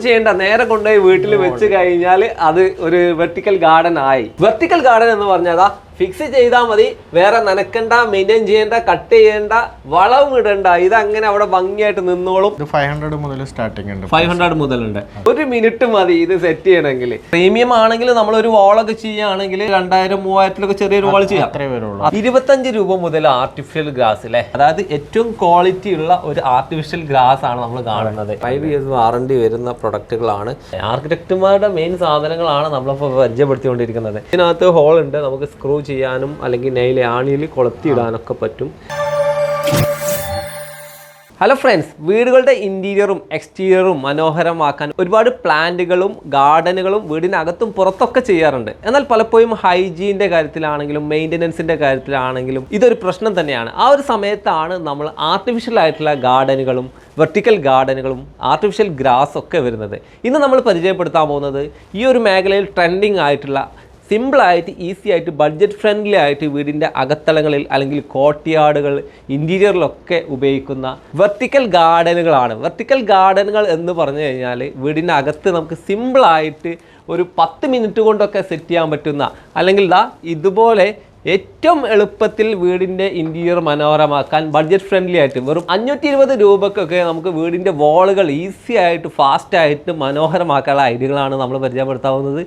ചെയ്യണ്ട? നേരെ കൊണ്ടുപോയി വീട്ടിൽ വെച്ച് കഴിഞ്ഞാൽ അത് ഒരു വെർട്ടിക്കൽ ഗാർഡൻ ആയി. വെർട്ടിക്കൽ ഗാർഡൻ എന്ന് പറഞ്ഞാൽ ഫിക്സ് ചെയ്താൽ മതി. വേറെ നനക്കണ്ട മെയിന്റെയിൻ ചെയ്യേണ്ട കട്ട് ചെയ്യേണ്ട വളവും ഇടണ്ട. ഇത് അങ്ങനെ അവിടെ ഭംഗിയായിട്ട് നിന്നോളും. ഫൈവ് ഹൺഡ്രഡ് മുതൽ സ്റ്റാർട്ടിംഗ് ഉണ്ട്. ഫൈവ് ഹൺഡ്രഡ് മുതലുണ്ട്. ഒരു മിനിറ്റ് മതി ഇത് സെറ്റ് ചെയ്യണമെങ്കിൽ പ്രീമിയം ആണെങ്കിൽ നമ്മൾ ഒരു വാളൊക്കെ ചെയ്യുകയാണെങ്കിൽ രണ്ടായിരം മൂവായിരത്തിലൊക്കെ ചെറിയൊരു വാൾ ചെയ്യാം. ഇരുപത്തഞ്ച് രൂപ മുതൽ ആർട്ടിഫിഷ്യൽ ഗ്രാസ് അല്ലേ അതായത് ഏറ്റവും ക്വാളിറ്റി ഉള്ള ഒരു ആർട്ടിഫിഷ്യൽ ഗ്രാസ് ആണ് നമ്മൾ കാണുന്നത്. ഫൈവ് ഇയേഴ്സ് വാറണ്ടി വരുന്ന പ്രൊഡക്റ്റുകളാണ് ആർക്കിടെക്റ്റുമാരുടെ മെയിൻ സാധനങ്ങളാണ് നമ്മളിപ്പോൾ പരിചയപ്പെടുത്തിക്കൊണ്ടിരിക്കുന്നത്. ഇതിനകത്ത് ഹോൾ ഉണ്ട്. നമുക്ക് സ്ക്രൂ ചെയ്യാനും അല്ലെങ്കിൽ നെയിൽ ആണിയിൽ കൊളത്തിയിടാനൊക്കെ പറ്റും. ഹലോ ഫ്രണ്ട്സ് വീടുകളുടെ ഇന്റീരിയറും എക്സ്റ്റീരിയറും മനോഹരമാക്കാൻ ഒരുപാട് പ്ലാന്റുകളും ഗാർഡനുകളും വീടിനകത്തും പുറത്തൊക്കെ ചെയ്യാറുണ്ട്. എന്നാൽ പലപ്പോഴും ഹൈജീന്റെ കാര്യത്തിലാണെങ്കിലും മെയിന്റനൻസിന്റെ കാര്യത്തിലാണെങ്കിലും ഇതൊരു പ്രശ്നം തന്നെയാണ്. ആ ഒരു സമയത്താണ് നമ്മൾ ആർട്ടിഫിഷ്യൽ ആയിട്ടുള്ള ഗാർഡനുകളും വെർട്ടിക്കൽ ഗാർഡനുകളും ആർട്ടിഫിഷ്യൽ ഗ്രാസ് ഒക്കെ വരുന്നത്. ഇന്ന് നമ്മൾ പരിചയപ്പെടുത്താൻ പോകുന്നത് ഈ ഒരു മേഖലയിൽ ട്രെൻഡിങ് ആയിട്ടുള്ള സിമ്പിളായിട്ട് ഈസി ആയിട്ട് ബഡ്ജറ്റ് ഫ്രണ്ട്ലി ആയിട്ട് വീടിന്റെ അകത്തളങ്ങളിൽ അല്ലെങ്കിൽ കോട്ടിയാടുകൾ ഇന്റീരിയറിലൊക്കെ ഉപയോഗിക്കുന്ന വെർട്ടിക്കൽ ഗാർഡനുകളാണ്. വെർട്ടിക്കൽ ഗാർഡനുകൾ എന്ന് പറഞ്ഞു കഴിഞ്ഞാൽ വീടിന്റെ അകത്ത് നമുക്ക് സിമ്പിളായിട്ട് ഒരു പത്ത് മിനിറ്റ് കൊണ്ടൊക്കെ സെറ്റ് ചെയ്യാൻ പറ്റുന്ന അല്ലെങ്കിൽ ദാ ഇതുപോലെ ഏറ്റവും എളുപ്പത്തിൽ വീടിന്റെ ഇന്റീരിയർ മനോഹരമാക്കാൻ ബഡ്ജറ്റ് ഫ്രണ്ട്ലി ആയിട്ട് വെറും അഞ്ഞൂറ്റി ഇരുപത് രൂപക്കൊക്കെ നമുക്ക് വീടിന്റെ വാളുകൾ ഈസി ആയിട്ട് ഫാസ്റ്റ് ആയിട്ട് മനോഹരമാക്കാനുള്ള ഐഡിയകളാണ് നമ്മൾ പരിചയപ്പെടുത്താവുന്നത്.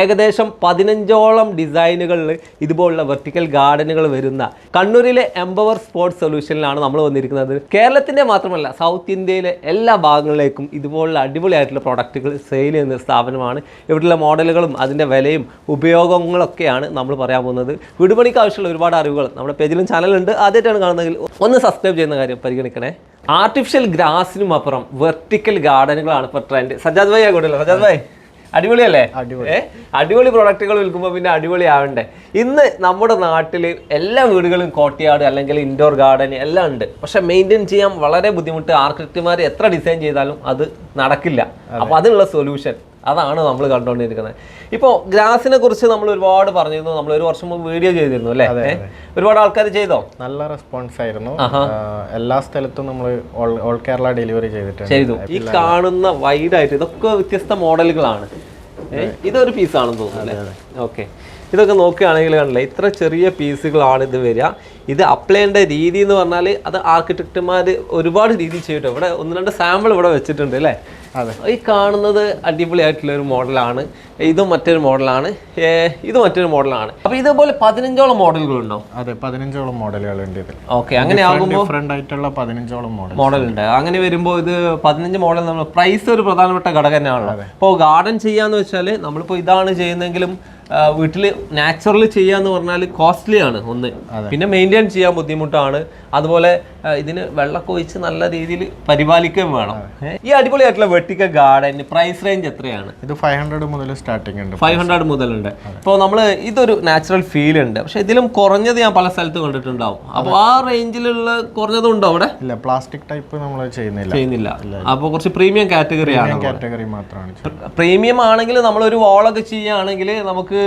ഏകദേശം പതിനഞ്ചോളം ഡിസൈനുകളിൽ ഇതുപോലുള്ള വെർട്ടിക്കൽ ഗാർഡനുകൾ വരുന്ന കണ്ണൂരിലെ എംപവർ സ്പോർട്സ് സൊല്യൂഷനിലാണ് നമ്മൾ വന്നിരിക്കുന്നത്. കേരളത്തിന്റെ മാത്രമല്ല സൗത്ത് ഇന്ത്യയിലെ എല്ലാ ഭാഗങ്ങളിലേക്കും ഇതുപോലുള്ള അടിപൊളിയായിട്ടുള്ള പ്രോഡക്റ്റുകൾ സെയിൽ ചെയ്യുന്ന സ്ഥാപനമാണ്. ഇവിടെയുള്ള മോഡലുകളും അതിന്റെ വിലയും ഉപയോഗങ്ങളൊക്കെയാണ് നമ്മൾ പറയാൻ പോകുന്നത്. വീടുപണിക്ക് ആവശ്യമുള്ള ഒരുപാട് അറിവുകൾ നമ്മുടെ പേജിലും ചാനലുണ്ട് ആദ്യമായിട്ടാണ് കാണുന്നതെങ്കിൽ ഒന്ന് സബ്സ്ക്രൈബ് ചെയ്യുന്ന കാര്യം പരിഗണിക്കണേ. ആർട്ടിഫിഷ്യൽ ഗ്രാസിനും അപ്പുറം വെർട്ടിക്കൽ ഗാർഡനുകളാണ് ഇപ്പോൾ ട്രെൻഡ് സജാദ് ഭായി ആകൂടല്ലോ സജാദ് ഭായി അടിപൊളിയല്ലേ? അടിപൊളി. പ്രൊഡക്റ്റുകൾ വിൽക്കുമ്പോൾ പിന്നെ അടിപൊളി ആവണ്ടേ. ഇന്ന് നമ്മുടെ നാട്ടിൽ എല്ലാ വീടുകളും കോട്ടിയാട് അല്ലെങ്കിൽ ഇൻഡോർ ഗാർഡൻ എല്ലാം ഉണ്ട്. പക്ഷെ മെയിന്റെയിൻ ചെയ്യാൻ വളരെ ബുദ്ധിമുട്ട്. ആർക്കിടെക്റ്റുമാർ എത്ര ഡിസൈൻ ചെയ്താലും അത് നടക്കില്ല. അപ്പോൾ അതിനുള്ള സൊല്യൂഷൻ അതാണ് നമ്മൾ കണ്ടുകൊണ്ടിരിക്കുന്നത് ഇപ്പോൾ ഗ്രാസിനെ കുറിച്ച് നമ്മൾ ഒരുപാട് പറഞ്ഞിരുന്നു. നമ്മൾ ഒരു വർഷം മുമ്പ് വീഡിയോ ചെയ്തിരുന്നു അല്ലേ? ഒരുപാട് ആൾക്കാർ ചെയ്തോ? നല്ല റെസ്പോൺസ് ആയിരുന്നു. എല്ലാ സ്ഥലത്തും നമ്മൾ ഓൾ കേരള ഡെലിവറി ചെയ്തിട്ടുണ്ട്. ചെയ്തു. ഈ കാണുന്ന വൈഡ് ആയിട്ട് ഇതൊക്കെ വ്യത്യസ്ത മോഡലുകളാണ്? ഇതൊരു പീസാണെന്ന് തോന്നുന്നു അല്ലേ? ഓക്കെ. ഇതൊക്കെ നോക്കുകയാണെങ്കിൽ കണ്ടില്ലേ? ഇത്ര ചെറിയ പീസുകളാണ് ഇത് വരിക. ഇത് അപ്ലൈ ചെയ്യേണ്ട രീതി എന്ന് പറഞ്ഞാൽ അത് ആർക്കിടെക്റ്റുമാർ ഒരുപാട് രീതി ചെയ്തിട്ട് ഇവിടെ ഒന്ന് രണ്ട് സാമ്പിൾ ഇവിടെ വെച്ചിട്ടുണ്ട് അല്ലേ? അതെ. ഈ കാണുന്നത് അടിപൊളിയായിട്ടുള്ള ഒരു മോഡലാണ്. ഇതും മറ്റൊരു മോഡലാണ്. ഇത് മറ്റൊരു മോഡലാണ്. അപ്പൊ ഇതേപോലെ പതിനഞ്ചോളം മോഡലുകൾ ഉണ്ടോ അതെ പതിനഞ്ചോളം മോഡലുകൾ ഉണ്ട് ഇതിൽ. ഓക്കെ അങ്ങനെ ആകുമ്പോൾ ഡിഫറെന്റ് ആയിട്ടുള്ള പതിനഞ്ചോളം മോഡൽ മോഡൽ ഉണ്ട് അങ്ങനെ വരുമ്പോൾ ഇത് പതിനഞ്ച് മോഡൽ നമ്മൾ പ്രൈസ് ഒരു പ്രധാനപ്പെട്ട ഘടകം തന്നെയാണല്ലോ. ഇപ്പോൾ ഗാർഡൻ ചെയ്യാന്ന് വെച്ചാൽ നമ്മളിപ്പോൾ ഇതാണ് ചെയ്യുന്നെങ്കിലും വീട്ടിൽ നാച്ചുറൽ ചെയ്യാന്ന് പറഞ്ഞാൽ കോസ്റ്റ്ലി ആണ് ഒന്ന്. പിന്നെ ചെയ്യാൻ ബുദ്ധിമുട്ടാണ്. അതുപോലെ ഇതിന് വെള്ളമൊക്കെ ഒഴിച്ച് നല്ല രീതിയിൽ പരിപാലിക്കുകയും വേണം. ഈ അടിപൊളിയായിട്ടുള്ള വെട്ടിക്ക ഗാർഡൻ പ്രൈസ് റേഞ്ച് എത്രയാണ്? ഇത് ഫൈവ് ഹൺഡ്രഡ് മുതൽ സ്റ്റാർട്ടിംഗ് ഉണ്ട്. ഫൈവ് ഹൺഡ്രഡ് മുതലുണ്ട്. ഇപ്പോൾ നമ്മൾ ഇതൊരു നാച്ചുറൽ ഫീൽ ഉണ്ട്. പക്ഷെ ഇതിലും കുറഞ്ഞത് ഞാൻ പല സ്ഥലത്തും കണ്ടിട്ടുണ്ടാവും. അപ്പോൾ ആ റേഞ്ചിലുള്ള കുറഞ്ഞതും ഉണ്ടോ അവിടെ? ഇല്ല പ്ലാസ്റ്റിക് ടൈപ്പ് നമ്മൾ ചെയ്യുന്നില്ല. ചെയ്യുന്നില്ല. അപ്പോൾ കുറച്ച് പ്രീമിയം കാറ്റഗറി ആണ് കാറ്റഗറി മാത്രമാണ് പ്രീമിയം ആണെങ്കിൽ നമ്മളൊരു വാളൊക്കെ ചെയ്യുകയാണെങ്കിൽ നമുക്ക്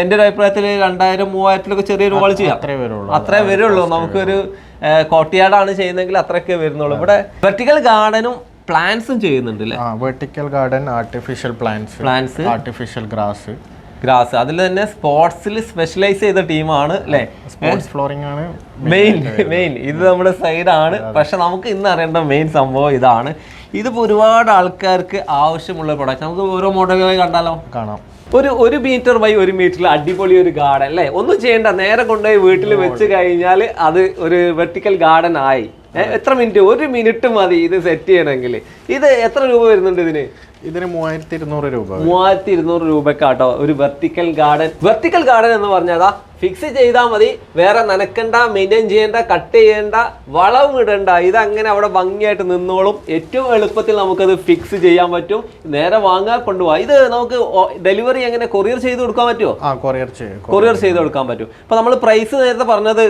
എന്റെ ഒരു അഭിപ്രായത്തിൽ രണ്ടായിരം മൂവായിരത്തിലൊക്കെ ചെറിയൊരു വാൾ ചെയ്യാം. അത്രേ വരുള്ളൂ. അത്രേ വരുള്ളൂ. നമുക്കൊരു കോട്ടിയാടാണ് ചെയ്യുന്നതെങ്കിൽ അത്രയൊക്കെ വരുന്നുള്ളൂ. ഇവിടെ വെർട്ടിക്കൽ ഗാർഡനും പ്ലാന്റ്സും ചെയ്യുന്നുണ്ട് അല്ലേ vertical garden artificial plants plants artificial grass grass അതിൽ തന്നെ സ്പോർട്സിൽ സ്പെഷ്യലൈസ് ചെയ്ത ടീമാണ് അല്ലേ? സ്പോർട്സ് ഫ്ലോറിംഗ് ആണ് മെയിൻ മെയിൻ ഇത് നമ്മുടെ സൈഡാണ് പക്ഷെ നമുക്ക് ഇന്ന് അറിയേണ്ട മെയിൻ സംഭവം ഇതാണ്. ഇതിപ്പോൾ ഒരുപാട് ആൾക്കാർക്ക് ആവശ്യമുള്ള പ്രൊഡക്റ്റ് നമുക്ക് ഓരോ മോഡലുകളെ കണ്ടാലോ? കാണാം. ഒരു ഒരു മീറ്റർ ബൈ ഒരു മീറ്ററിൽ അടിപൊളി ഒരു ഗാർഡൻ അല്ലേ? ഒന്നും ചെയ്യണ്ട നേരെ കൊണ്ടുപോയി വീട്ടിൽ വെച്ച് കഴിഞ്ഞാൽ അത് ഒരു വെർട്ടിക്കൽ ഗാർഡൻ ആയി. എത്ര മിനിറ്റ് ഒരു മിനിറ്റ് മതി ഇത് സെറ്റ് ചെയ്യണമെങ്കിൽ ഇത് എത്ര രൂപ വരുന്നുണ്ട് ഇതിന്? ഇതിന് മൂവായിരത്തി ഇരുന്നൂറ് രൂപ മൂവായിരത്തി ഇരുന്നൂറ് രൂപക്കാട്ടോ. ഒരു വെർട്ടിക്കൽ ഗാർഡൻ വെർട്ടിക്കൽ ഗാർഡൻ എന്ന് പറഞ്ഞാൽ ഫിക്സ് ചെയ്താൽ മതി. വേറെ നനക്കണ്ട മെയിന്റെയിൻ ചെയ്യേണ്ട കട്ട് ചെയ്യേണ്ട വളവും ഇടണ്ട. ഇതങ്ങനെ അവിടെ ഭംഗിയായിട്ട് നിന്നോളും. ഏറ്റവും എളുപ്പത്തിൽ നമുക്കത് ഫിക്സ് ചെയ്യാൻ പറ്റും. നേരെ വാങ്ങാൻ കൊണ്ടുപോകാം ഇത് നമുക്ക് ഡെലിവറി എങ്ങനെ കൊറിയർ ചെയ്ത് കൊടുക്കാൻ പറ്റുമോ ആ കൊറിയർ ചെയ്യും കൊറിയർ ചെയ്ത് കൊടുക്കാൻ പറ്റും. അപ്പോൾ നമ്മൾ പ്രൈസ് നേരത്തെ പറഞ്ഞത്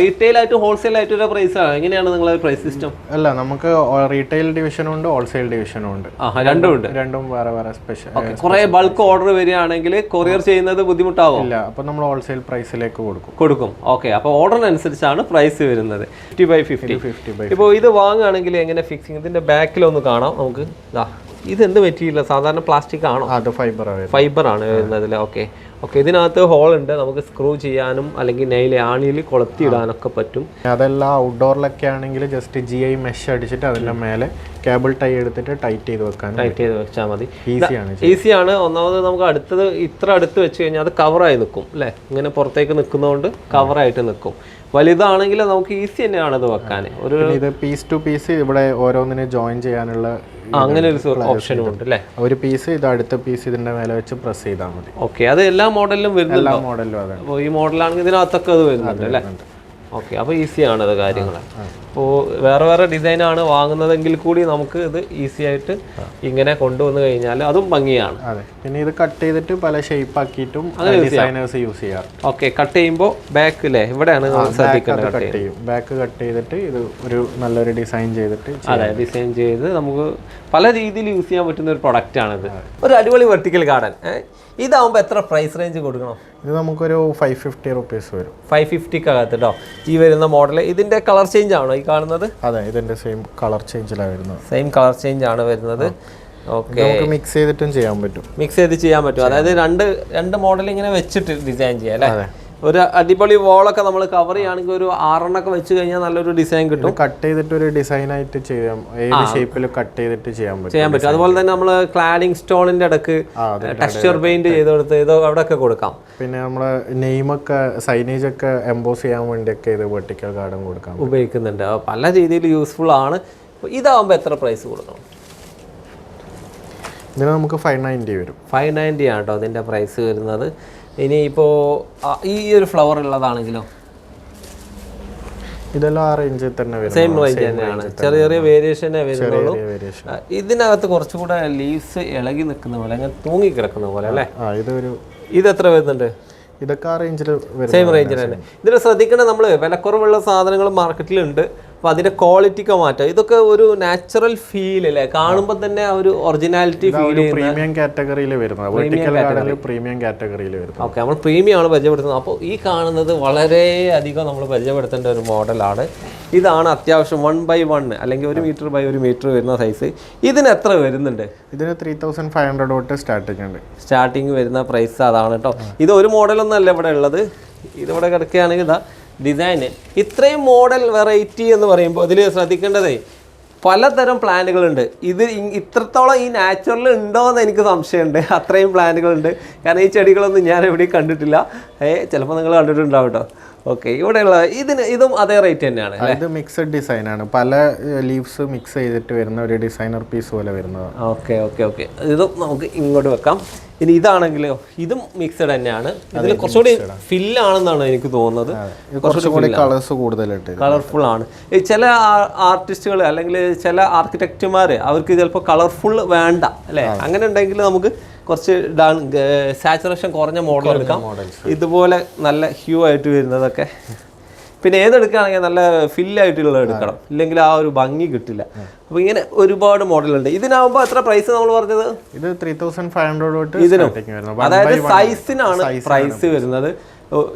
റീറ്റെയിൽ ആയിട്ട് ഹോൾസെയിൽ ആയിട്ട് പ്രൈസാണ് പ്രൈസ് എങ്ങനെയാണ് നിങ്ങളുടെ പ്രൈസ് സിസ്റ്റം അല്ല നമുക്ക് റീറ്റെയിൽ ഡിവിഷനും ഉണ്ട് ഹോൾസെയിൽ ഡിവിഷനും ഉണ്ട്. രണ്ടും ഉണ്ട്. രണ്ടും വേറെ വേറെ സ്പെഷ്യൽ കുറെ ബൾക്ക് ഓർഡർ വരികയാണെങ്കിൽ കൊറിയർ ചെയ്യുന്നത് ബുദ്ധിമുട്ടാവും? ഇല്ല അപ്പൊ നമ്മൾ ഹോൾസെയിൽ പ്രൈസിലേക്ക് കൊടുക്കും. കൊടുക്കും. ഓക്കെ അപ്പോൾ ഓർഡറിനനുസരിച്ചാണ് പ്രൈസ് വരുന്നത്. Fifty by fifty fifty by ഇപ്പോൾ ഇത് വാങ്ങുകയാണെങ്കിൽ എങ്ങനെ ഫിക്സിങ് ഇതിന്റെ ബാക്കിൽ ഒന്ന് കാണാം നമുക്ക്. ഇത് എന്ത് മെറ്റീരിയൽ സാധാരണ പ്ലാസ്റ്റിക് ആണോ? അത് ഫൈബർ ആണ് ഫൈബർ ആണ് വരുന്നതിൽ ഓക്കെ. ഓക്കെ ഇതിനകത്ത് ഹോൾ ഉണ്ട്. നമുക്ക് സ്ക്രൂ ചെയ്യാനും അല്ലെങ്കിൽ നെയിൽ ആണിയിൽ കൊളുത്തി ഇടാനൊക്കെ പറ്റും. അതെല്ലാം ഔട്ട്ഡോറിലൊക്കെ ആണെങ്കിൽ ജസ്റ്റ് ജി ഐ മെഷ് അടിച്ചിട്ട് അതിന്റെ മേലെ കേബിൾ ടൈ എടുത്തിട്ട് ടൈറ്റ് ചെയ്ത് വെക്കാൻ ടൈറ്റ് ചെയ്ത് വെച്ചാൽ മതി. ഈസിയാണ് ഈസിയാണ് ഒന്നാമത് നമുക്ക് അടുത്തത് ഇത്ര അടുത്ത് വെച്ച് കഴിഞ്ഞാൽ അത് കവറായി നിൽക്കും അല്ലേ? ഇങ്ങനെ പുറത്തേക്ക് നിൽക്കുന്നതുകൊണ്ട് കവറായിട്ട് നിൽക്കും. വലുതാണെങ്കിൽ നമുക്ക് ഈസി തന്നെയാണ് ഇത് വെക്കാൻ. ഒരു ഇത് പീസ് ടു പീസ് ഇവിടെ ഓരോന്നിനെ ജോയിൻ ചെയ്യാനുള്ള അങ്ങനെ ഒരു ഓപ്ഷനും ഉണ്ട് അല്ലേ? ഒരു പീസ് ഇത് അടുത്ത പീസ് ഇതിന്റെ മേലെ വെച്ച് പ്രസ് ചെയ്താൽ മതി. ഓക്കെ അത് എല്ലാ മോഡലിലും വരുന്നുണ്ട്? എല്ലാ മോഡലിലും വരുന്നുണ്ടോ അപ്പോൾ ഈ മോഡലാണെങ്കിൽ ഇതിനകത്തൊക്കെ അത് വരുന്നുണ്ട് അല്ലേ? ഓക്കെ അപ്പോൾ ഈസിയാണ് അത് കാര്യങ്ങൾ. അപ്പോൾ വേറെ വേറെ ഡിസൈനാണ് വാങ്ങുന്നതെങ്കിൽ കൂടി നമുക്ക് ഇത് ഈസി ആയിട്ട് ഇങ്ങനെ കൊണ്ടുവന്നു കഴിഞ്ഞാൽ അതും ഭംഗിയാണ്. അതെ. പിന്നെ ഇത് കട്ട് ചെയ്തിട്ട് പല ഷേപ്പ് ആക്കിയിട്ടും ഡിസൈനേഴ്സ് യൂസ് ചെയ്യാറ് ഓക്കെ കട്ട് ചെയ്യുമ്പോൾ ബാക്ക് അല്ലേ ഇവിടെയാണ് കട്ട് ചെയ്യും. ബാക്ക് കട്ട് ചെയ്തിട്ട് ഇത് ഒരു നല്ലൊരു ഡിസൈൻ ചെയ്തിട്ട് അതെ ഡിസൈൻ ചെയ്ത് നമുക്ക് പല രീതിയിൽ യൂസ് ചെയ്യാൻ പറ്റുന്ന ഒരു പ്രൊഡക്റ്റ് ആണിത്. ഒരു അടിപൊളി വെർട്ടിക്കൽ ഗാർഡൻ ഇതാവുമ്പോൾ എത്ര പ്രൈസ് റേഞ്ച് കൊടുക്കണം? ഇത് നമുക്കൊരു ഫൈവ് ഫിഫ്റ്റി റുപ്പീസ് വരും. ഫൈവ് ഫിഫ്റ്റിക്കകത്ത് കേട്ടോ ഈ വരുന്ന മോഡൽ ഇതിന്റെ കളർ ചേഞ്ച് ആണോ? ഈ കാണുന്നത്? അതെ ഇതിന്റെ സെയിം കളർ ചേഞ്ചിലാണ് വരുന്നത്. സെയിം കളർ ചേഞ്ച് ആണ് വരുന്നത്. ഓക്കെ നമുക്ക് മിക്സ് ചെയ്തിട്ടും ചെയ്യാൻ പറ്റും. മിക്സ് ചെയ്ത് ചെയ്യാൻ പറ്റും. അതായത് രണ്ട് രണ്ട് മോഡൽ ഇങ്ങനെ വെച്ചിട്ട് ഡിസൈൻ ചെയ്യാം അല്ലേ? ഒരു അടിപൊളി വോളൊക്കെ നമ്മൾ കവർ ചെയ്യുകയാണെങ്കിൽ ഒരു ആറെണ്ണൊക്കെ വെച്ച് കഴിഞ്ഞാൽ നല്ലൊരു ഡിസൈൻ കിട്ടും. കട്ട് ചെയ്തിട്ട് ഒരു ഡിസൈൻ ആയിട്ട് ചെയ്യാം. ഏത് ഷേപ്പിൽ കട്ട് ചെയ്തിട്ട് ചെയ്യാൻ പറ്റും ചെയ്യാൻ പറ്റും. അതുപോലെ തന്നെ നമ്മൾ ക്ലാഡിംഗ് സ്റ്റോണിന്റെ ഇടയ്ക്ക് ടെക്സ്ചർ പെയിന്റ് ചെയ്ത് കൊടുത്ത് ഇതോ അവിടെ ഒക്കെ കൊടുക്കാം. പിന്നെ നമ്മൾ നെയിമൊക്കെ സൈനേജ് ഒക്കെ എംബോസ് ചെയ്യാൻ വേണ്ടിയൊക്കെ ഇത് വെർട്ടിക്കൽ ഗാർഡൻ കൊടുക്കാം ഉപയോഗിക്കുന്നുണ്ട്. പല രീതിയിൽ യൂസ്ഫുൾ ആണ്. ഇതാവുമ്പോൾ എത്ര പ്രൈസ് കൊടുക്കണം? ഇതിന് നമുക്ക് ഫൈവ് നയന്റി വരും. ഫൈവ് നയന്റി ആണ് കേട്ടോ അതിന്റെ പ്രൈസ് വരുന്നത്. ഇനിയിപ്പോൾ ഈ ഒരു ഫ്ലവർ ഉള്ളതാണെങ്കിലോ? ഇതെല്ലാം ആ റേഞ്ചിൽ തന്നെ സെയിം റേഞ്ച് തന്നെയാണ്. ചെറിയ ചെറിയ വേരിയേഷനെ വരുന്നുള്ളൂ. ഇതിനകത്ത് കുറച്ചുകൂടെ ലീവ്സ് ഇളകി നിൽക്കുന്ന പോലെ അങ്ങനെ തൂങ്ങി കിടക്കുന്ന പോലെ അല്ലേ? ഇതൊരു ഇത് എത്ര വരുന്നുണ്ട്? ഇതൊക്കെ ആ റേഞ്ചിൽ സെയിം റേഞ്ചിൽ തന്നെ. ഇതിൽ ശ്രദ്ധിക്കണം നമ്മൾ വിലക്കുറവുള്ള സാധനങ്ങൾ മാർക്കറ്റിലുണ്ട് അപ്പോൾ അതിന്റെ ക്വാളിറ്റിക്ക് മാറ്റാം. ഇതൊക്കെ ഒരു നാച്ചുറൽ ഫീൽ അല്ലേ? കാണുമ്പോൾ തന്നെ ഒരു ഒറിജിനാലിറ്റി ഫീൽ പ്രീമിയം കാറ്റഗറിയിൽ വരുന്നത്. പ്രീമിയം കാറ്റഗറിയിൽ വരുന്നത്. ഓക്കെ നമ്മൾ പ്രീമിയം ആണ് പരിചയപ്പെടുത്തുന്നത്. അപ്പോൾ ഈ കാണുന്നത് വളരെ അധികം നമ്മൾ പരിചയപ്പെടുത്തേണ്ട ഒരു മോഡലാണ് ഇതാണ് അത്യാവശ്യം വൺ ബൈ വൺ അല്ലെങ്കിൽ ഒരു മീറ്റർ ബൈ ഒരു മീറ്റർ വരുന്ന സൈസ് ഇതിന് എത്ര വരുന്നുണ്ട്? ഇതിന് ത്രീ തൗസൻഡ് ഫൈവ് ഹൺഡ്രഡ് തൊട്ട് സ്റ്റാർട്ടിംഗ് ഉണ്ട്. സ്റ്റാർട്ടിങ് വരുന്ന പ്രൈസ് അതാണ് കേട്ടോ ഇത് ഒരു മോഡലൊന്നും അല്ല ഇവിടെ ഉള്ളത്. ഇതിവിടെ കിടക്കുകയാണെങ്കിൽ ഇതാ ഡിസൈന് ഇത്രയും മോഡൽ വെറൈറ്റി എന്ന് പറയുമ്പോൾ ഇതിൽ ശ്രദ്ധിക്കേണ്ടതേ പലതരം പ്ലാനുകളുണ്ട് ഇത് ഇത്രത്തോളം ഈ നാച്ചുറൽ ഉണ്ടോ എന്ന് എനിക്ക് സംശയമുണ്ട്. അത്രയും പ്ലാനുകളുണ്ട് കാരണം ഈ ചെടികളൊന്നും ഞാൻ എവിടെയും കണ്ടിട്ടില്ല. ഏ ചിലപ്പോൾ നിങ്ങൾ കണ്ടിട്ടുണ്ടാവും കേട്ടോ. ഓക്കെ ഇവിടെയുള്ള ഇതിന് ഇതും അതേ റേറ്റ് തന്നെയാണ് ഇത് മിക്സഡ് ഡിസൈൻ ആണ്. പല ലീവ്സ് മിക്സ് ചെയ്തിട്ട് വരുന്ന ഒരു ഡിസൈനർ പീസ് പോലെ വരുന്നത് ഓക്കെ ഓക്കെ ഓക്കെ ഇതും നമുക്ക് ഇങ്ങോട്ട് വെക്കാം. ഇനി ഇതാണെങ്കിലോ ഇതും മിക്സഡ് തന്നെയാണ്. ഇതിൽ കുറച്ചുകൂടി ഫില്ലാണെന്നാണ് എനിക്ക് തോന്നുന്നത്. കുറച്ചുകൂടി കളേഴ്സ് കൂടുതലായിട്ട് കളർഫുൾ ആണ്. ഈ ചില ആർട്ടിസ്റ്റുകൾ അല്ലെങ്കിൽ ചില ആർക്കിടെക്റ്റുമാർ അവർക്ക് ചിലപ്പോൾ കളർഫുൾ വേണ്ട അല്ലേ? അങ്ങനെ ഉണ്ടെങ്കിൽ നമുക്ക് കുറച്ച് സാച്ചുറേഷൻ കുറഞ്ഞ മോഡൽ എടുക്കാം. ഇതുപോലെ നല്ല ഹ്യൂ ആയിട്ട് വരുന്നതൊക്കെ. പിന്നെ ഏതെടുക്കുകയാണെങ്കിൽ നല്ല ഫില്ലായിട്ടുള്ള എടുക്കണം. ഇല്ലെങ്കിൽ ആ ഒരു ഭംഗി കിട്ടില്ല. അപ്പോൾ ഇങ്ങനെ ഒരുപാട് മോഡലുണ്ട് ഇതിനാവുമ്പോ എത്ര പ്രൈസ് നമ്മൾ പറഞ്ഞത്? ഇത് ത്രീ തൗസൻഡ് ഫൈവ് ഹൺഡ്രഡ് തൊട്ട് ഇതിനും. അതായത് സൈസിനാണ് പ്രൈസ് വരുന്നത്.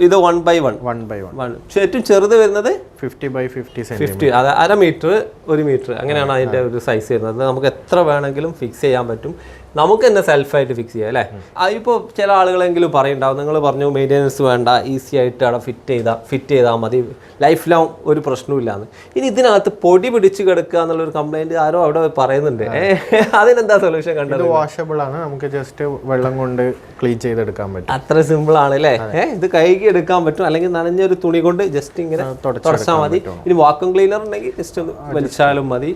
ഇത് one by one one by one ഏറ്റവും ചെറുത് വരുന്നത് ഫിഫ്റ്റി ബൈ ഫിഫ്റ്റി ഫിഫ്റ്റി അത് അര മീറ്റർ ഒരു മീറ്റർ അങ്ങനെയാണ് അതിന്റെ ഒരു സൈസ് വരുന്നത്. നമുക്ക് എത്ര വേണമെങ്കിലും ഫിക്സ് ചെയ്യാൻ പറ്റും. നമുക്ക് തന്നെ സെൽഫായിട്ട് ഫിക്സ് ചെയ്യാം അല്ലേ? ഇപ്പോൾ ചില ആളുകളെങ്കിലും പറയുണ്ടാവും നിങ്ങൾ പറഞ്ഞു മെയിന്റെനൻസ് വേണ്ട ഈസി ആയിട്ട് അവിടെ ഫിറ്റ് ചെയ്താൽ ഫിറ്റ് ചെയ്താൽ മതി. ലൈഫ് ലോങ് ഒരു പ്രശ്നമില്ലാന്ന് ഇനി ഇതിനകത്ത് പൊടി പിടിച്ച് കിടക്കുക എന്നുള്ളൊരു കംപ്ലൈന്റ് ആരോ അവിടെ പറയുന്നുണ്ട്. അതിനെന്താ സൊല്യൂഷൻ കണ്ടത്? വാഷബിൾ ആണ്. നമുക്ക് ജസ്റ്റ് വെള്ളം കൊണ്ട് ക്ലീൻ ചെയ്തെടുക്കാൻ പറ്റും. അത്ര സിമ്പിൾ ആണ് അല്ലേ? ഇത് കൈകി എടുക്കാൻ പറ്റും. അല്ലെങ്കിൽ നനഞ്ഞൊരു തുണി കൊണ്ട് ജസ്റ്റ് ഇങ്ങനെ തുടച്ചാൽ മതി. ഇനി വാക്വം ക്ലീനർ ഉണ്ടെങ്കിൽ ജസ്റ്റ് ഒന്ന് വലിച്ചാലും മതി.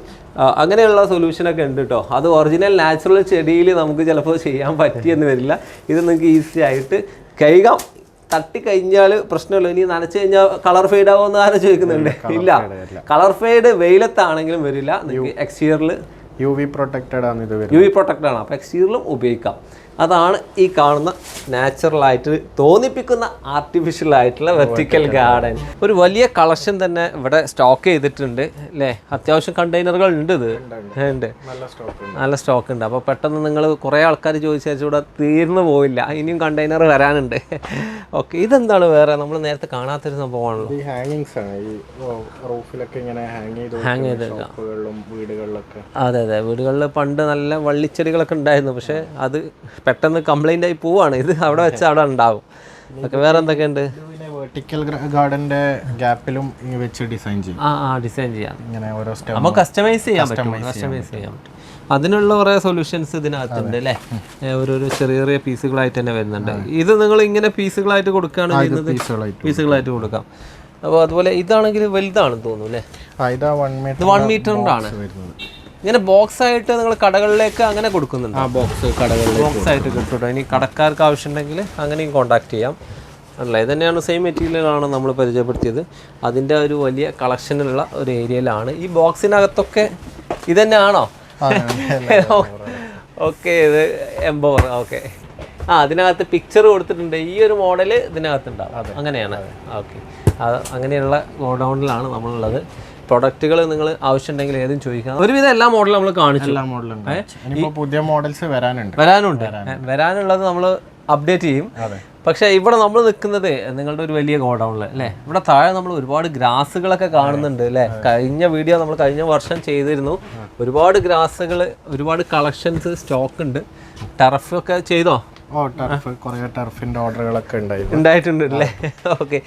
അങ്ങനെയുള്ള സൊല്യൂഷനൊക്കെ ഉണ്ട് കേട്ടോ അത് ഒറിജിനൽ നാച്ചുറൽ ചെടിയിൽ നമുക്ക് ചിലപ്പോൾ ചെയ്യാൻ പറ്റിയെന്ന് വരില്ല. ഇത് നിങ്ങൾക്ക് ഈസി ആയിട്ട് കൈകാം തട്ടി കഴിഞ്ഞാൽ പ്രശ്നമില്ല. ഇനി നനച്ച് കഴിഞ്ഞാൽ കളർ ഫെയ്ഡ് ആവുമെന്ന് ആരും ചോദിക്കുന്നുണ്ട്. ഇല്ല. കളർ ഫെയ്ഡ് വെയിലത്താണെങ്കിലും വരില്ല. നിങ്ങൾക്ക് എക്സ്റ്റീരിയറിൽ യു വി പ്രൊട്ടക്റ്റഡ് ആണ് ഇത് യു വി പ്രൊട്ടക്റ്റഡ് ആണ്. അപ്പോൾ എക്സ്റ്റീരിയറിലും ഉപയോഗിക്കാം. അതാണ് ഈ കാണുന്ന നാച്ചുറൽ ആയിട്ട് തോന്നിപ്പിക്കുന്ന ആർട്ടിഫിഷ്യൽ ആയിട്ടുള്ള വെർട്ടിക്കൽ ഗാർഡൻ. ഒരു വലിയ കളക്ഷൻ തന്നെ ഇവിടെ സ്റ്റോക്ക് ചെയ്തിട്ടുണ്ട് അല്ലേ അത്യാവശ്യം കണ്ടെയ്നറുകൾ ഉണ്ട് ഇത് ഉണ്ട്. നല്ല സ്റ്റോക്ക് ഉണ്ട്. അപ്പോൾ പെട്ടെന്ന് നിങ്ങൾ കുറേ ആൾക്കാർ ചോദിച്ചാൽ ഇവിടെ തീർന്നു പോയില്ല. ഇനിയും കണ്ടെയ്നർ വരാനുണ്ട്. ഓക്കെ ഇതെന്താണ് വേറെ? നമ്മൾ നേരത്തെ കാണാത്തൊരു സംഭവമാണല്ലോ. ഈ ഹാങ്ങിങ്സ് ആണ്. ഈ റൂഫിലൊക്കെ ഇങ്ങനെ ഹാങ് ചെയ്ത് Hang വെക്കുന്ന വീടുകളിലൊക്കെ. അതെ അതെ. വീടുകളിൽ പണ്ട് നല്ല വള്ളിച്ചെടികളൊക്കെ ഉണ്ടായിരുന്നു. പക്ഷേ അത് പെട്ടെന്ന് കംപ്ലൈന്റ് ആയി പോവാണ്. ഇത് അവിടെ വെച്ച് അവിടെ ഉണ്ടാവും. ഓക്കെ വേറെ എന്തൊക്കെയുണ്ട്? വെർട്ടിക്കൽ ഗാർഡന്റെ ഗ്യാപ്പിലും വെച്ച് ഡിസൈൻ ചെയ്യും. ആ ആ ഡിസൈൻ ചെയ്യാം. ഇങ്ങനെ ഓരോ സ്റ്റെപ്പ് നമുക്ക് കസ്റ്റമൈസ് ചെയ്യാൻ പറ്റും. കസ്റ്റമൈസ് ചെയ്യാൻ പറ്റും. അതിനുള്ള കുറേ സൊല്യൂഷൻസ് ഇതിനകത്തുണ്ട് അല്ലേ? ഓരോരോ ചെറിയ ചെറിയ പീസുകളായിട്ട് തന്നെ വരുന്നുണ്ട്. ഇത് നിങ്ങൾ ഇങ്ങനെ പീസുകളായിട്ട് കൊടുക്കുകയാണ് ചെയ്യുന്നത്? പീസുകളായിട്ട് കൊടുക്കാം. അപ്പോൾ അതുപോലെ ഇതാണെങ്കിൽ വലുതാണെന്ന് തോന്നുന്നു അല്ലേ? ഇതാ വൺ മീറ്റർ ആണ് ഇങ്ങനെ ബോക്സ് ആയിട്ട് നിങ്ങൾ കടകളിലേക്ക് അങ്ങനെ കൊടുക്കുന്നുണ്ട്? ആ ബോക്സ് കടകളിൽ ബോക്സ് ആയിട്ട് കിട്ടും ഇനി കടക്കാർക്ക് ആവശ്യം ഉണ്ടെങ്കിൽ അങ്ങനെയും കോൺടാക്ട് ചെയ്യാം. അല്ല ഇത് തന്നെയാണ് സെയിം മെറ്റീരിയലാണ് നമ്മൾ പരിചയപ്പെടുത്തിയത്. അതിന്റെ ഒരു വലിയ കളക്ഷനുള്ള ഒരു ഏരിയയിലാണ് ഈ ബോക്സിനകത്തൊക്കെ ഇത് തന്നെയാണോ? ഓക്കെ ഇത് എംബോർ ഓക്കെ ആ അതിനകത്ത് പിക്ചർ കൊടുത്തിട്ടുണ്ട്. ഈ ഒരു മോഡൽ ഇതിനകത്തുണ്ടാവും. അങ്ങനെയാണ്. ഓക്കെ. അങ്ങനെയുള്ള ഗോഡൗണിലാണ് നമ്മളുള്ളത്. പ്രൊഡക്റ്റുകൾ നിങ്ങൾ ആവശ്യമുണ്ടെങ്കിൽ ഏതും ചോദിക്കാം. ഒരുവിധം എല്ലാ മോഡലും നമ്മൾ കാണിച്ചു. എല്ലാ മോഡലും പുതിയ മോഡൽസ് വരാനുണ്ട്. വരാനുണ്ട്. വരാനുള്ളത് നമ്മൾ അപ്ഡേറ്റ് ചെയ്യും. പക്ഷേ ഇവിടെ നമ്മൾ നിൽക്കുന്നത് നിങ്ങളുടെ ഒരു വലിയ ഗോഡൗണിൽ അല്ലേ? ഇവിടെ താഴെ നമ്മൾ ഒരുപാട് ഗ്രാസുകളൊക്കെ കാണുന്നുണ്ട് അല്ലേ? കഴിഞ്ഞ വീഡിയോ നമ്മൾ കഴിഞ്ഞ വർഷം ചെയ്തിരുന്നു. ഒരുപാട് ഗ്രാസുകൾ ഒരുപാട് കളക്ഷൻസ് സ്റ്റോക്ക് ഉണ്ട്. ടർഫൊക്കെ ചെയ്തോ? ഓ ടർഫ് കുറേ ടർഫിന്റെ ഓർഡറുകളൊക്കെ ഉണ്ടായിരുന്നു. ഉണ്ടായിട്ടുണ്ട് അല്ലേ ഓക്കെ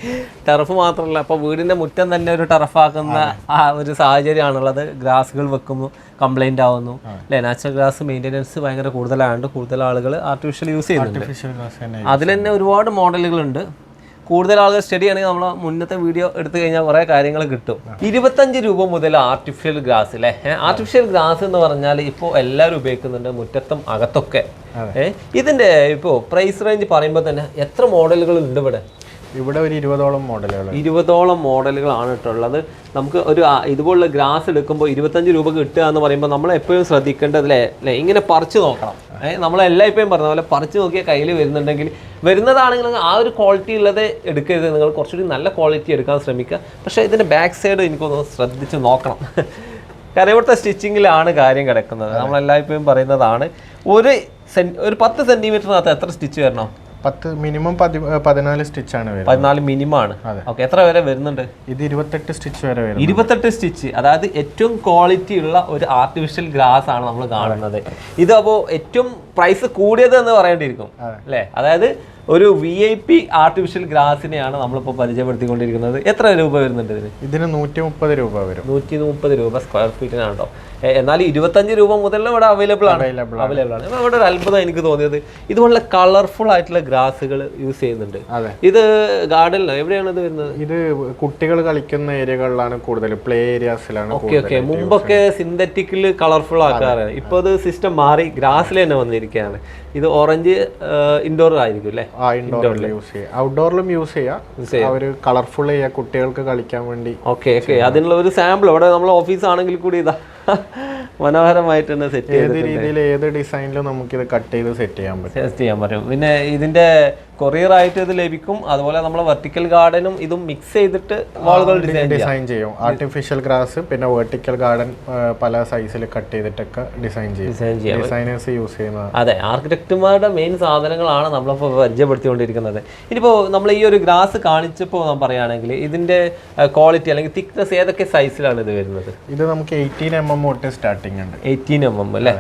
ടർഫ് മാത്രമല്ല അപ്പോൾ വീടിന്റെ മുറ്റം തന്നെ ഒരു ടർഫാക്കുന്ന ആ ഒരു സാഹചര്യമാണുള്ളത്. ഗ്രാസുകൾ വെക്കുന്നു കംപ്ലൈന്റ് ആവുന്നു. അല്ലേ നാച്ചുറൽ ഗ്രാസ് മെയിന്റെനൻസ് ഭയങ്കര കൂടുതലായതുകൊണ്ട് കൂടുതൽ ആളുകൾ ആർട്ടിഫിഷ്യൽ യൂസ് ചെയ്യുന്നുണ്ട്. അതിൽ തന്നെ ഒരുപാട് മോഡലുകളുണ്ട് കൂടുതൽ ആളുകൾ സ്റ്റഡി ആണെങ്കിൽ നമ്മൾ മുന്നത്തെ വീഡിയോ എടുത്തു കഴിഞ്ഞാൽ കുറേ കാര്യങ്ങൾ കിട്ടും. ഇരുപത്തഞ്ച് രൂപ മുതൽ ആർട്ടിഫിഷ്യൽ ഗ്രാസ് അല്ലേ ആർട്ടിഫിഷ്യൽ ഗ്രാസ് എന്ന് പറഞ്ഞാൽ ഇപ്പോൾ എല്ലാവരും ഉപയോഗിക്കുന്നുണ്ട് മുറ്റത്തും അകത്തൊക്കെ. ഇതിന്റെ ഇതിന്റെ ഇപ്പോൾ പ്രൈസ് റേഞ്ച് പറയുമ്പോൾ തന്നെ എത്ര മോഡലുകൾ ഉണ്ട് ഇവിടെ? ഇവിടെ ഒരു ഇരുപതോളം മോഡലുകൾ. ഇരുപതോളം മോഡലുകളാണ് ഇട്ടുള്ളത്. നമുക്ക് ഒരു ഇതുപോലുള്ള ഗ്രാസ് എടുക്കുമ്പോൾ ഇരുപത്തഞ്ച് രൂപ കിട്ടുക എന്ന് പറയുമ്പോൾ നമ്മൾ എപ്പോഴും ശ്രദ്ധിക്കേണ്ടത് അല്ലേ? ഇങ്ങനെ പറിച്ച് നോക്കണം. നമ്മളെല്ലാം ഇപ്പോഴും പറഞ്ഞ പോലെ പറിച്ച് നോക്കിയാൽ കയ്യിൽ വരുന്നുണ്ടെങ്കിൽ വരുന്നതാണെങ്കിൽ ആ ഒരു ക്വാളിറ്റി ഉള്ളത് എടുക്കരുത്. നിങ്ങൾ കുറച്ചുകൂടി നല്ല ക്വാളിറ്റി എടുക്കാൻ ശ്രമിക്കുക. പക്ഷേ ഇതിന്റെ ബാക്ക് സൈഡ് എനിക്കൊന്ന് ശ്രദ്ധിച്ച് നോക്കണം. കാരണം ഇവിടുത്തെ സ്റ്റിച്ചിങ്ങിലാണ് കാര്യം കിടക്കുന്നത്. നമ്മളെല്ലായ്പ്പോഴും പറയുന്നതാണ്. ഒരു സെൻ ഒരു പത്ത് സെന്റിമീറ്ററിനകത്ത് എത്ര സ്റ്റിച്ച് വരണം? പത്ത് മിനിമം പതി പതിനാല് സ്റ്റിച്ച് ആണ് പതിനാല് മിനിമം ആണ്. ഓക്കെ എത്ര വരെ വരുന്നുണ്ട്? ഇത് ഇരുപത്തെട്ട് സ്റ്റിച്ച് വരെ വരും ഇരുപത്തെട്ട് സ്റ്റിച്ച് അതായത് ഏറ്റവും ക്വാളിറ്റി ഉള്ള ഒരു ആർട്ടിഫിഷ്യൽ ഗ്ലാസ് ആണ് നമ്മൾ കാണുന്നത്. ഇത് അപ്പോൾ ഏറ്റവും പ്രൈസ് കൂടിയത് എന്ന് പറയേണ്ടിയിരിക്കും. അല്ലേ? അതായത് ഒരു വി ഐ പി ആർട്ടിഫിഷ്യൽ ഗ്രാസിനെയാണ് നമ്മളിപ്പോൾ പരിചയപ്പെടുത്തിക്കൊണ്ടിരിക്കുന്നത്. എത്ര രൂപ വരുന്നുണ്ട് ഇതിന്? ഇതിന് നൂറ്റി മുപ്പത് രൂപ വരും. നൂറ്റി മുപ്പത് രൂപ സ്ക്വയർ ഫീറ്റിനാണ് കേട്ടോ എന്നാൽ ഇരുപത്തഞ്ച് രൂപ മുതൽ ഇവിടെ അവൈലബിൾ ആണ്. അവൈലബിൾ ആണ്. ഇവിടെ ഒരു അത്ഭുതം എനിക്ക് തോന്നിയത്. ഇതുപോലുള്ള കളർഫുൾ ആയിട്ടുള്ള ഗ്രാസുകൾ യൂസ് ചെയ്യുന്നുണ്ട്. അതെ. ഇത് ഗാർഡനിലോ എവിടെയാണ് ഇത് വരുന്നത്? ഇത് കുട്ടികൾ കളിക്കുന്ന ഏരിയകളിലാണ് കൂടുതൽ പ്ലേ ഏരിയാസിലാണ് ഓക്കെ ഓക്കെ മുമ്പൊക്കെ സിന്തറ്റിക്കിൽ കളർഫുൾ ആക്കാറ്. ഇപ്പൊ അത് സിസ്റ്റം മാറി ഗ്രാസിൽ തന്നെ വന്നിരിക്കുകയാണ് ഇത് ഓറഞ്ച് ഇൻഡോർ ആയിരിക്കും അല്ലേ? ആ ഇൻഡോറിൽ യൂസ് ചെയ്യാം. ഔട്ട്ഡോറിലും യൂസ് ചെയ്യാം. അവർ കളർഫുൾ ചെയ്യാം കുട്ടികൾക്ക് കളിക്കാൻ വേണ്ടി. ഓക്കെ ഓക്കെ അതിനുള്ള ഒരു സാമ്പിൾ ഇവിടെ നമ്മൾ ഓഫീസ് ആണെങ്കിൽ കൂടി ഇതാ. മനോഹരമായിട്ട് തന്നെ സെറ്റ് ചെയ്ത് രീതിയിൽ ഏത് ഡിസൈനിലും നമുക്ക് ഇത് കട്ട് ചെയ്ത് സെറ്റ് ചെയ്യാൻ പറ്റും? സെറ്റ് ചെയ്യാൻ പറ്റും. പിന്നെ ഇതിന്റെ കൊറിയർ ആയിട്ട് ഇത് ലഭിക്കും. അതുപോലെ നമ്മൾ വെർട്ടിക്കൽ ഗാർഡനും ഇതും മിക്സ് ചെയ്തിട്ട് വാളുകൾ ഡിസൈൻ ചെയ്യാം. ആർട്ടിഫിഷ്യൽ ഗ്രാസ് പിന്നെ വെർട്ടിക്കൽ ഗാർഡൻ പല സൈസിൽ കട്ട് ചെയ്തിട്ടൊക്കെ ഡിസൈൻ ചെയ്യും. ഡിസൈൻ ചെയ്യാം. ഡിസൈനേഴ്സ് യൂസ് ചെയ്യുന്ന അതെ ആർക്കിടെക്റ്റുമാരുടെ മെയിൻ സാധനങ്ങളാണ് നമ്മളിപ്പോൾ പരിചയപ്പെടുത്തിക്കൊണ്ടിരിക്കുന്നത്. ഇനിയിപ്പോൾ നമ്മൾ ഈ ഒരു ഗ്രാസ് കാണിച്ചപ്പോൾ നമ്മൾ പറയുകയാണെങ്കിൽ ഇതിന്റെ ക്വാളിറ്റി അല്ലെങ്കിൽ തിക്നെസ് ഏതൊക്കെ സൈസിലാണ് ഇത് വരുന്നത്? ഇത് നമുക്ക് എയ്റ്റീൻ എം എം തൊട്ട് സ്റ്റാർട്ടിംഗ് ഉണ്ട്. എയ്റ്റീൻ എം എം അല്ലേ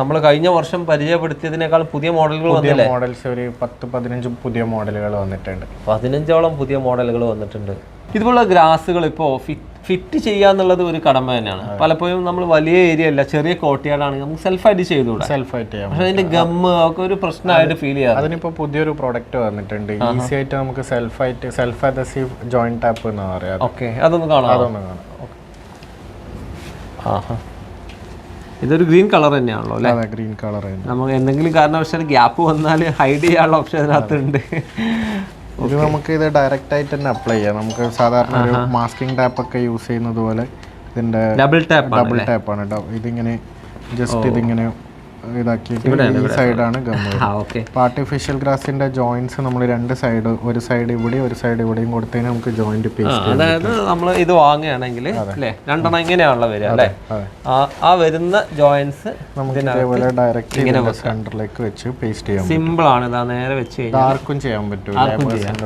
നമ്മൾ കഴിഞ്ഞ വർഷം പരിചയപ്പെടുത്തിയതിനേക്കാൾ പുതിയ മോഡലുകൾ വന്നില്ലേ? മോഡൽസ് ഒരു പത്ത് പതിനഞ്ച് പുതിയ മോഡലുകൾ വന്നിട്ടുണ്ട്. പതിനഞ്ചോളം പുതിയ മോഡലുകൾ വന്നിട്ടുണ്ട്. ഇതുപോലുള്ള ഗ്രാസുകൾ ഇപ്പോൾ ഫിറ്റ് ചെയ്യുക എന്നുള്ളത് ഒരു കടമ തന്നെയാണ്. പലപ്പോഴും നമ്മൾ വലിയ ഏരിയ അല്ല ചെറിയ കോട്ടയാടാണെങ്കിൽ നമുക്ക് സെൽഫായിട്ട് ചെയ്തുകൂടാ സെൽഫായിട്ട് ചെയ്യാം പക്ഷേ അതിന്റെ ഗമ്മ് ഒക്കെ ഒരു പ്രശ്നമായിട്ട് ഫീൽ ചെയ്യാം അതിനിപ്പോൾ പുതിയൊരു പ്രോഡക്റ്റ് വന്നിട്ടുണ്ട്. ഈസി ആയിട്ട് നമുക്ക് സെൽഫായിട്ട് സെൽഫ് അദസീവ് ജോയിന്റ് ടാപ്പ് എന്ന് പറയാം ഓക്കെ അതൊന്ന് കാണാം അതൊന്ന് കാണാം. ഇതൊരു ഗ്രീൻ കളർ തന്നെയാണല്ലോ അല്ലേ? ഗ്രീൻ കളർ നമുക്ക് എന്തെങ്കിലും കാരണവശാൽ ഗ്യാപ്പ് വന്നാൽ ഹൈഡ് ചെയ്യാനുള്ള ഓപ്ഷൻ അതിനകത്തുണ്ട് ഇത് നമുക്ക് ഇത് ഡയറക്റ്റ് ആയിട്ട് തന്നെ അപ്ലൈ ചെയ്യാം. നമുക്ക് സാധാരണ ഒരു മാസ്കിംഗ് ടാപ്പ് ഒക്കെ യൂസ് ചെയ്യുന്നത് പോലെ ഇതിന്റെ ഡബിൾ ടാപ്പ് ഡബിൾ ടാപ്പ് ആണ്. ഇതിങ്ങനെ ജസ്റ്റ് ഇതിങ്ങനെ ഇതാക്കിയിട്ട് ഈ സൈഡാണ് ഗമ്മ് ആർട്ടിഫിഷ്യൽ ഗ്രാസിന്റെ ജോയിന്റ്സ് നമ്മൾ രണ്ട് സൈഡ് ഒരു സൈഡ് ഇവിടെ ഒരു സൈഡ് ഇവിടെയും കൊടുത്തതിന് നമുക്ക് ജോയിന്റ് പേസ്റ്റ് അതായത് നമ്മൾ ഇത് വാങ്ങുകയാണെങ്കിൽ അല്ലേ രണ്ടെണ്ണം ഇങ്ങനെയാണല്ലോ വരിക അല്ലേ ആ വരുന്ന ജോയിന്റ്സ് നമുക്ക് ഇതേപോലെ ഡയറക്റ്റ് ഇങ്ങനെ സെന്ററിലേക്ക് വെച്ച് പേസ്റ്റ് ചെയ്യാം സിമ്പിൾ ആണ് ഇതാ നേരെ വെച്ച് കഴിഞ്ഞാൽ. ആർക്കും ചെയ്യാൻ പറ്റും.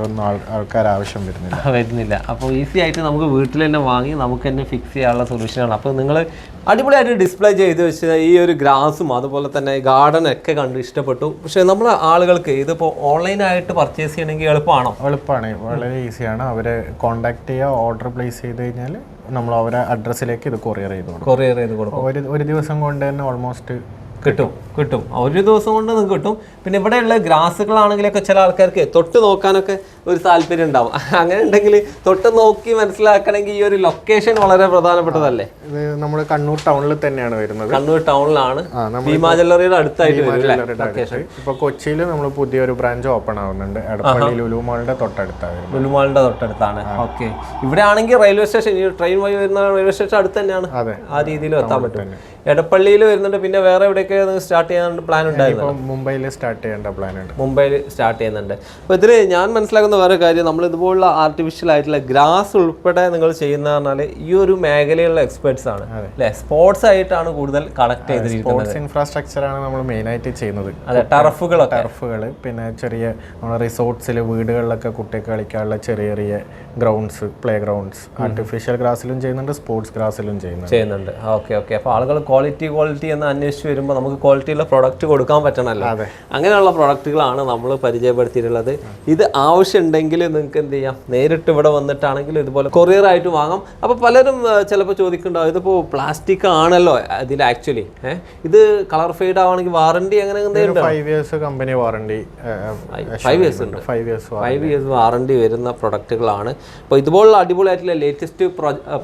ഒന്നും ആൾക്കാർ ആവശ്യം വരുന്നില്ല. വരുന്നില്ല. അപ്പോൾ ഈസി ആയിട്ട് നമുക്ക് വീട്ടിൽ തന്നെ വാങ്ങി നമുക്ക് തന്നെ ഫിക്സ് ചെയ്യാനുള്ള സൊല്യൂഷനാണ് അപ്പോൾ നിങ്ങൾ അടിപൊളിയായിട്ട് ഡിസ്പ്ലേ ചെയ്ത് വെച്ച ഈ ഒരു ഗ്രാസും അതുപോലെ തന്നെ ഗാർഡൻ ഒക്കെ കണ്ട് ഇഷ്ടപ്പെട്ടു. പക്ഷേ നമ്മൾ ആളുകൾക്ക് ഇതിപ്പോൾ ഓൺലൈനായിട്ട് പർച്ചേസ് ചെയ്യണമെങ്കിൽ എളുപ്പമാണോ? എളുപ്പമാണ്. വളരെ ഈസിയാണ് അവരെ കോൺടാക്റ്റ് ചെയ്യുക ഓർഡർ പ്ലേസ് ചെയ്ത് കഴിഞ്ഞാൽ നമ്മൾ അവരെ അഡ്രസ്സിലേക്ക് ഇത് കൊറിയർ ചെയ്ത് കൊടുക്കും. കൊറിയർ ചെയ്ത് കൊടുക്കും. ഒരു ഒരു ദിവസം കൊണ്ട് തന്നെ ഓൾമോസ്റ്റ് കിട്ടും. കിട്ടും. ഒരു ദിവസം കൊണ്ട് നിങ്ങൾക്ക് കിട്ടും. പിന്നെ ഇവിടെയുള്ള ഗ്രാസുകളാണെങ്കിലൊക്കെ ചില ആൾക്കാർക്ക് തൊട്ട് നോക്കാനൊക്കെ ഒരു താല്പര്യം ഉണ്ടാവും. അങ്ങനെ ഉണ്ടെങ്കിൽ തൊട്ട് നോക്കി മനസ്സിലാക്കണമെങ്കിൽ ഈ ഒരു ലൊക്കേഷൻ വളരെ പ്രധാനപ്പെട്ടതല്ലേ? ഇത് നമ്മൾ കണ്ണൂർ ടൗണിൽ തന്നെയാണ് വരുന്നത്. കണ്ണൂർ ടൗണിലാണ്. ഭീമാ ജ്വല്ലറിയുടെ അടുത്തായിട്ട്. ഇപ്പൊ കൊച്ചിയിൽ നമ്മൾ പുതിയൊരു ബ്രാഞ്ച് ഓപ്പൺ ആവുന്നുണ്ട്. എടപ്പള്ളി ലുലു മാളിന്റെ തൊട്ടടുത്താണ് ലുലുമാളിന്റെ തൊട്ടടുത്താണ്. ഓക്കെ. ഇവിടെ ആണെങ്കിൽ റെയിൽവേ സ്റ്റേഷൻ ഈ ട്രെയിൻ വഴി വരുന്ന റെയിൽവേ സ്റ്റേഷൻ അടുത്ത് തന്നെയാണ്. ആ രീതിയിൽ എത്താൻ പറ്റും. എടപ്പള്ളിയിൽ വരുന്നുണ്ട്. പിന്നെ വേറെ എവിടെയൊക്കെ സ്റ്റാർട്ട് ചെയ്യാൻ പ്ലാൻ ഉണ്ടായിരുന്നു മുംബൈയിൽ സ്റ്റാർട്ട് ചെയ്യേണ്ട പ്ലാൻ ഉണ്ട്. മുംബൈയിൽ സ്റ്റാർട്ട് ചെയ്യുന്നുണ്ട്. അപ്പോൾ ഇതിൽ ഞാൻ മനസ്സിലാക്കുന്ന വേറെ കാര്യം നമ്മൾ ഇതുപോലുള്ള ആർട്ടിഫിഷ്യൽ ആയിട്ടുള്ള ഗ്രാസ് ഉൾപ്പെടെ നിങ്ങൾ ചെയ്യുന്ന പറഞ്ഞാൽ ഈ ഒരു മേഖലയിലുള്ള എക്സ്പെർട്സ് ആണ്. അല്ലെ? സ്പോർട്സ് ആയിട്ടാണ് കൂടുതൽ കണക്ട് ചെയ്തിരിക്കുന്നത്. സ്പോർട്സ് ഇൻഫ്രാസ്ട്രക്ചർ ആണ് നമ്മൾ മെയിൻ ആയിട്ട് ചെയ്യുന്നത്. അതെ ടർഫുകൾ ടർഫുകൾ പിന്നെ ചെറിയ നമ്മുടെ റിസോർട്ട്സിൽ വീടുകളിലൊക്കെ കുട്ടികൾ കളിക്കാനുള്ള ചെറിയ ചെറിയ ഗ്രൗണ്ട്സ് പ്ലേ ഗ്രൗണ്ട്സ് ആർട്ടിഫിഷ്യൽ ഗ്രാസിലും ചെയ്യുന്നുണ്ട് സ്പോർട്സ് ഗ്രാസിലും ചെയ്യുന്നുണ്ട്. ചെയ്യുന്നുണ്ട്. ഓക്കെ ഓക്കെ അപ്പോൾ ആളുകൾ ക്വാളിറ്റി ക്വാളിറ്റി എന്ന് അന്വേഷിച്ച് വരുമ്പോൾ നമുക്ക് ക്വാളിറ്റിയുള്ള പ്രൊഡക്റ്റ് കൊടുക്കാൻ പറ്റണമല്ലോ അതെ. അങ്ങനെയുള്ള പ്രൊഡക്റ്റുകളാണ് നമ്മൾ പരിചയപ്പെടുത്തിയിട്ടുള്ളത്. ഇത് ആവശ്യമുണ്ടെങ്കിൽ നിങ്ങൾക്ക് എന്ത് ചെയ്യാം? നേരിട്ട് ഇവിടെ വന്നിട്ടാണെങ്കിൽ ഇതുപോലെ കൊറിയർ ആയിട്ട് വാങ്ങാം. അപ്പോൾ പലരും ചിലപ്പോൾ ചോദിക്കുന്നുണ്ടാവും ഇതിപ്പോൾ പ്ലാസ്റ്റിക് ആണല്ലോ അതിൽ ആക്ച്വലി ഇത് കളർ ഫെയ്ഡ് ആവുകയാണെങ്കിൽ വാറണ്ടി അങ്ങനെ five years company warranty five years ഉണ്ട്. Five years five years warranty വരുന്ന പ്രൊഡക്റ്റുകളാണ് അപ്പോൾ ഇതുപോലുള്ള അടിപൊളിയായിട്ടുള്ള ലേറ്റസ്റ്റ്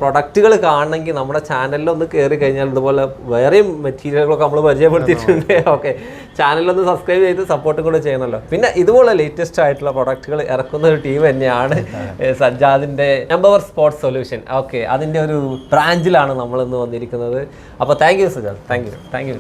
പ്രൊഡക്റ്റുകൾ കാണണമെങ്കിൽ നമ്മുടെ ചാനലിൽ ഒന്ന് കയറി കഴിഞ്ഞാൽ ഇതുപോലെ വേറെയും മെറ്റീരിയലുകളൊക്കെ നമ്മൾ പരിചയപ്പെടുത്തിയിട്ടുണ്ട്. ഓക്കെ ചാനലൊന്ന് സബ്സ്ക്രൈബ് ചെയ്ത് സപ്പോർട്ടും കൂടെ ചെയ്യണമല്ലോ പിന്നെ ഇതുപോലെ ലേറ്റസ്റ്റ് ആയിട്ടുള്ള പ്രൊഡക്റ്റുകൾ ഇറക്കുന്ന ഒരു ടീം തന്നെയാണ് സജ്ജാദിന്റെ സജ്ജാദിന്റെ നമ്പർ സ്പോർട്സ് സൊല്യൂഷൻ ഓക്കെ അതിന്റെ ഒരു ബ്രാഞ്ചിലാണ് നമ്മൾ ഇന്ന് വന്നിരിക്കുന്നത്. അപ്പോൾ thank you Sajjad. Thank you thank you